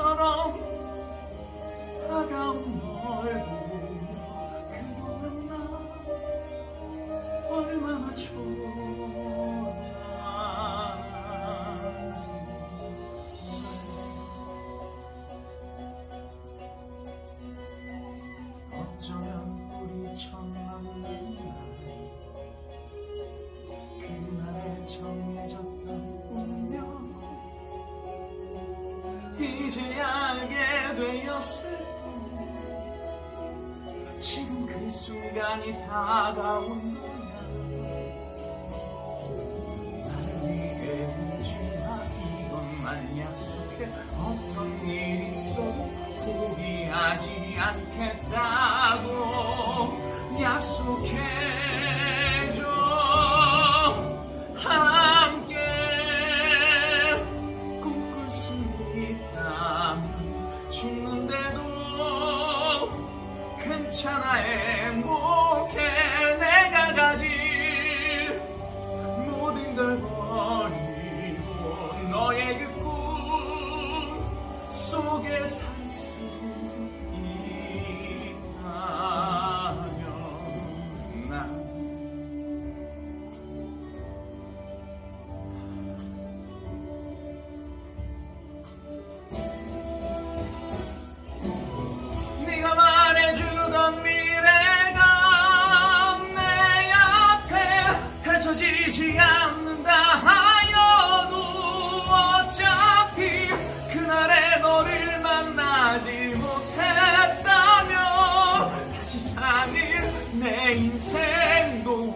사랑 사랑 말고 이제 알게 되었을 뿐. 지금 그 순간이 다가온 거야. 나를 위해 울지마 이것만 약속해. 어떤 일 있어도 포기하지 않겠다고 약속해줘. 괜찮아 행복해.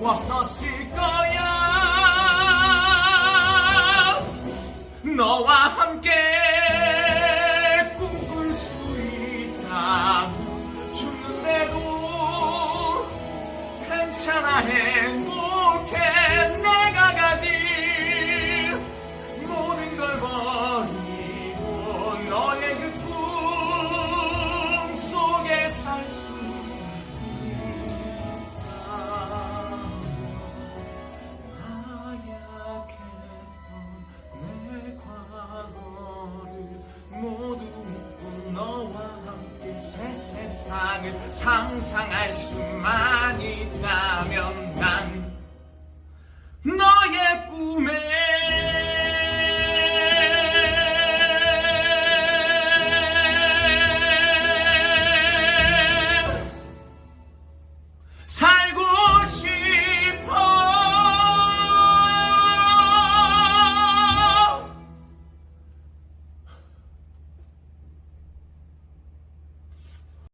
왔었을 거야. 너와 새 세상을 상상할 수만 있다면 난 너의 꿈